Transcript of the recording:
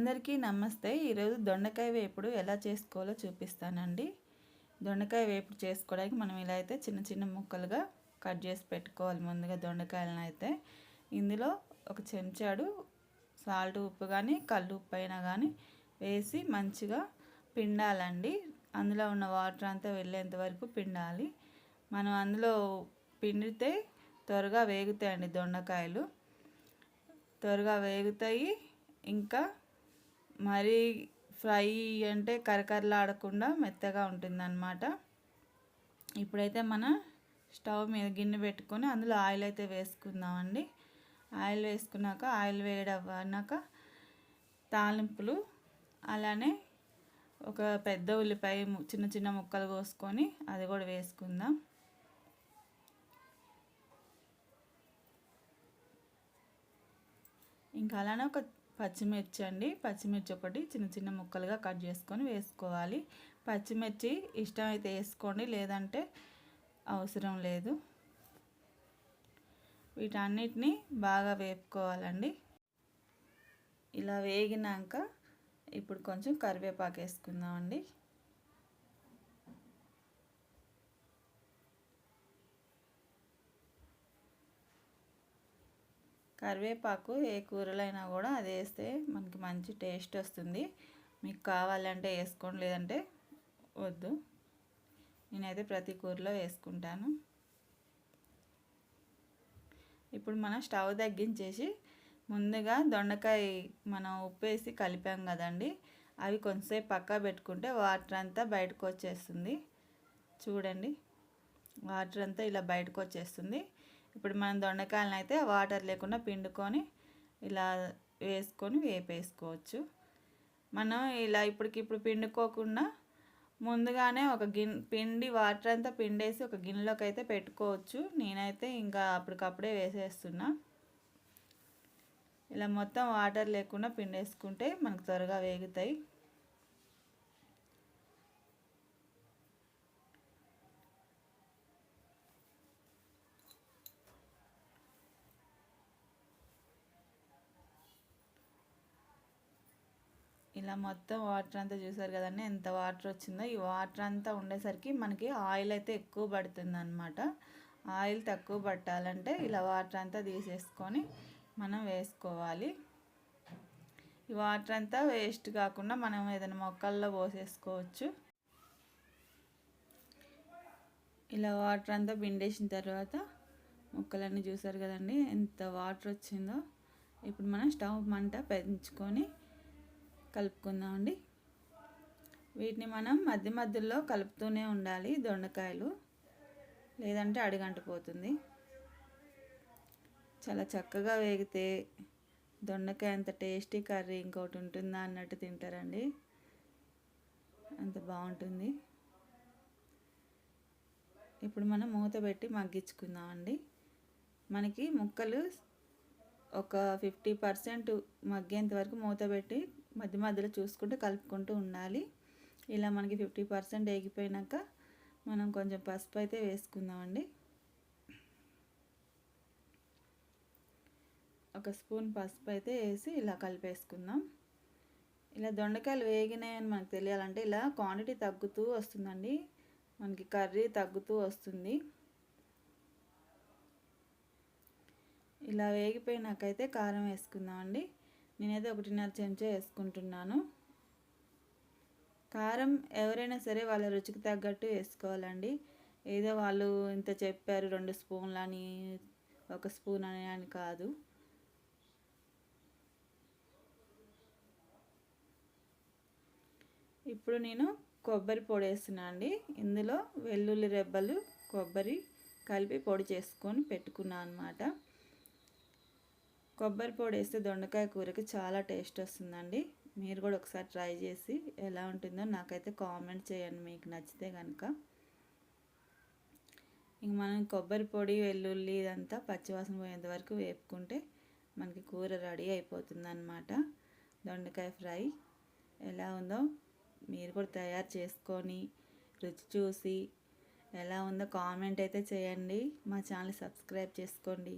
అందరికీ నమస్తే. ఈరోజు దొండకాయ వేపుడు ఎలా చేసుకోవాలో చూపిస్తానండి. దొండకాయ వేపుడు చేసుకోవడానికి మనం ఇలా అయితే చిన్న చిన్న ముక్కలుగా కట్ చేసి పెట్టుకోవాలి ముందుగా దొండకాయలను అయితే. ఇందులో ఒక చెంచాడు సాల్ట్ ఉప్పు కానీ కళ్ళు ఉప్పు అయినా కానీ వేసి మంచిగా పిండాలండి. అందులో ఉన్న వాటర్ అంతా వెళ్ళేంత వరకు పిండాలి. మనం అందులో పిండితే త్వరగా వేగుతాయండి దొండకాయలు. త్వరగా వేగుతాయి. ఇంకా మరీ ఫ్రై అంటే కరకరలాడకుండా మెత్తగా ఉంటుందన్నమాట. ఇప్పుడైతే మన స్టవ్ మీద గిన్నె పెట్టుకొని అందులో ఆయిల్ అయితే వేసుకుందామండి. ఆయిల్ వేసుకున్నాక ఆయిల్ వేడవ్వనాక తాలింపులు అలానే ఒక పెద్ద ఉల్లిపాయ చిన్న చిన్న ముక్కలు కోసుకొని అది కూడా వేసుకుందాం. ఇంకా అలానే ఒక పచ్చిమిర్చి అండి. పచ్చిమిర్చి ఒకటి చిన్న చిన్న ముక్కలుగా కట్ చేసుకొని వేసుకోవాలి. పచ్చిమిర్చి ఇష్టం అయితే వేసుకోండి. లేదంటే అవసరం లేదు. వీటన్నిటిని బాగా వేపుకోవాలండి. ఇలా వేగినాక ఇప్పుడు కొంచెం కరివేపాకు వేసుకుందామండి. కరివేపాకు ఏ కూరలైనా కూడా అది వేస్తే మనకి మంచి టేస్ట్ వస్తుంది. మీకు కావాలంటే వేసుకోండి లేదంటే వద్దు. నేనైతే ప్రతి కూరలో వేసుకుంటాను. ఇప్పుడు మనం స్టవ్ తగ్గించేసి ముందుగా దొండకాయ మనం ఉప్పు వేసి కలిపాం కదండి అవి కొంతసేపు పక్క పెట్టుకుంటే వాటర్ అంతా బయటకు వచ్చేస్తుంది. చూడండి వాటర్ అంతా ఇలా బయటకు వచ్చేస్తుంది. ఇప్పుడు మనం దొండకాయలను అయితే వాటర్ లేకుండా పిండుకొని ఇలా వేసుకొని వేపేసుకోవచ్చు. మనం ఇలా ఇప్పటికిప్పుడు పిండుకోకుండా ముందుగానే ఒక గిన్నె పిండి వాటర్ అంతా పిండేసి ఒక గిన్నెలోకి అయితే పెట్టుకోవచ్చు. నేనైతే ఇంకా అప్పటికప్పుడే వేసేస్తున్నా. ఇలా మొత్తం వాటర్ లేకుండా పిండేసుకుంటే మనకు త్వరగా వేగుతాయి. ఇలా మొత్తం వాటర్ అంతా చూసారు కదండి ఎంత వాటర్ వచ్చిందో. ఈ వాటర్ అంతా ఉండేసరికి మనకి ఆయిల్ అయితే ఎక్కువ పడుతుంది అనమాట ఆయిల్ తక్కువ పట్టాలంటే ఇలా వాటర్ అంతా తీసేసుకొని మనం వేసుకోవాలి. ఈ వాటర్ అంతా వేస్ట్ కాకుండా మనం ఏదైనా మొక్కల్లో పోసేసుకోవచ్చు. ఇలా వాటర్ అంతా పిండేసిన తర్వాత మొక్కలన్నీ చూసారు కదండి ఎంత వాటర్ వచ్చిందో. ఇప్పుడు మనం స్టవ్ మంట పెంచుకొని కలుపుకుందామండి. వీటిని మనం మధ్య మధ్యలో కలుపుతూనే ఉండాలి దొండకాయలు. లేదంటే అడుగంటిపోతుంది. చాలా చక్కగా వేగితే దొండకాయ అంత టేస్టీ కర్రీ ఇంకోటి ఉంటుందా అన్నట్టు తింటారండి. అంత బాగుంటుంది. ఇప్పుడు మనం మూత పెట్టి మగ్గించుకుందామండి. మనకి ముక్కలు ఒక ఫిఫ్టీ పర్సెంట్ మగ్గేంత వరకు మూత పెట్టి మధ్య మధ్యలో చూసుకుంటూ కలుపుకుంటూ ఉండాలి. ఇలా మనకి ఫిఫ్టీ పర్సెంట్ ఎగిపోయినాక మనం కొంచెం పసుపు అయితే వేసుకుందామండి. ఒక స్పూన్ పసుపు అయితే వేసి ఇలా కలిపేసుకుందాం. ఇలా దొండకాయలు వేగినాయని మనకు తెలియాలంటే ఇలా క్వాంటిటీ తగ్గుతూ వస్తుందండి. మనకి కర్రీ తగ్గుతూ వస్తుంది. ఇలా వేగిపోయినాకైతే కారం వేసుకుందామండి. నేనైతే ఒకటిన్నర చెంచా వేసుకుంటున్నాను. కారం ఎవరైనా సరే వాళ్ళ రుచికి తగ్గట్టు వేసుకోవాలండి. ఏదో వాళ్ళు ఇంత చెప్పారు రెండు స్పూన్లు అని ఒక స్పూన్ అని అని కాదు. ఇప్పుడు నేను కొబ్బరి పొడి వేస్తున్నా అండి. ఇందులో వెల్లుల్లి రెబ్బలు కొబ్బరి కలిపి పొడి చేసుకొని పెట్టుకున్నాను అనమాట కొబ్బరి పొడి వేస్తే దొండకాయ కూరకి చాలా టేస్ట్ వస్తుందండి. మీరు కూడా ఒకసారి ట్రై చేసి ఎలా ఉంటుందో నాకైతే కామెంట్ చేయండి మీకు నచ్చితే కనుక ఇంక మనం కొబ్బరి పొడి వెల్లుల్లి ఇదంతా పచ్చివాసన పోయేంత వరకు వేపుకుంటే మనకి కూర రెడీ అయిపోతుందన్నమాట. దొండకాయ ఫ్రై ఎలా ఉందో మీరు కూడా తయారు చేసుకొని రుచి చూసి ఎలా ఉందో కామెంట్ అయితే చేయండి. మా ఛానల్ సబ్స్క్రైబ్ చేసుకోండి.